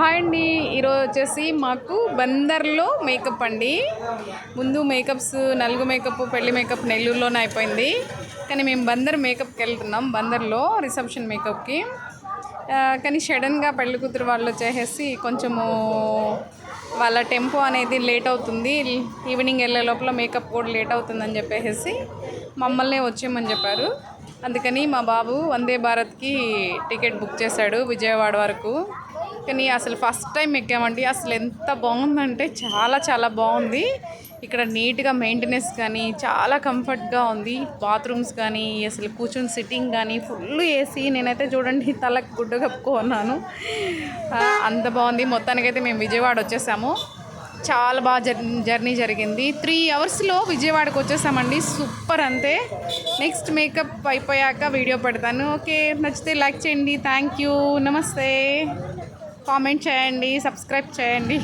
Hi అండి. ఈరోజు వచ్చేసి మాకు బందర్లో మేకప్ అండి. ముందు మేకప్స్ నలుగు మేకప్ పెళ్ళి మేకప్ నెల్లూరులోనే అయిపోయింది. కానీ మేము బందర్ మేకప్కి వెళ్తున్నాం బందర్లో రిసెప్షన్ మేకప్కి. కానీ సడన్గా పెళ్ళి కూతురు వాళ్ళు వచ్చేసి కొంచెము వాళ్ళ టెంపో అనేది లేట్ అవుతుంది. ఈవినింగ్ వెళ్ళే లోపల మేకప్ కూడా లేట్ అవుతుందని చెప్పేసి మమ్మల్నే వచ్చేయమని చెప్పారు. అందుకని మా బాబు వందే భారత్కి టికెట్ బుక్ చేశాడు విజయవాడ వరకు. కానీ అసలు ఫస్ట్ టైం ఎక్కామండి. అసలు ఎంత బాగుందంటే చాలా చాలా బాగుంది. ఇక్కడ నీట్గా మెయింటెనెన్స్ కానీ చాలా కంఫర్ట్గా ఉంది. బాత్రూమ్స్ కానీ అసలు కూర్చుని సిట్టింగ్ కానీ ఫుల్ ఏసీ. నేనైతే చూడండి తలకు గుడ్డ కప్పుకున్నాను. అంత బాగుంది. మొత్తానికైతే మేము విజయవాడ వచ్చేసాము. చాలా బాగా జర్ జర్నీ జరిగింది. త్రీ అవర్స్లో విజయవాడకు వచ్చేసామండి. సూపర్ అంతే. నెక్స్ట్ మేకప్ అయిపోయాక వీడియో పెడతాను. ఓకే నచ్చితే లైక్ చేయండి. Thank you. నమస్తే. కామెంట్ చేయండి. సబ్స్క్రైబ్ చేయండి.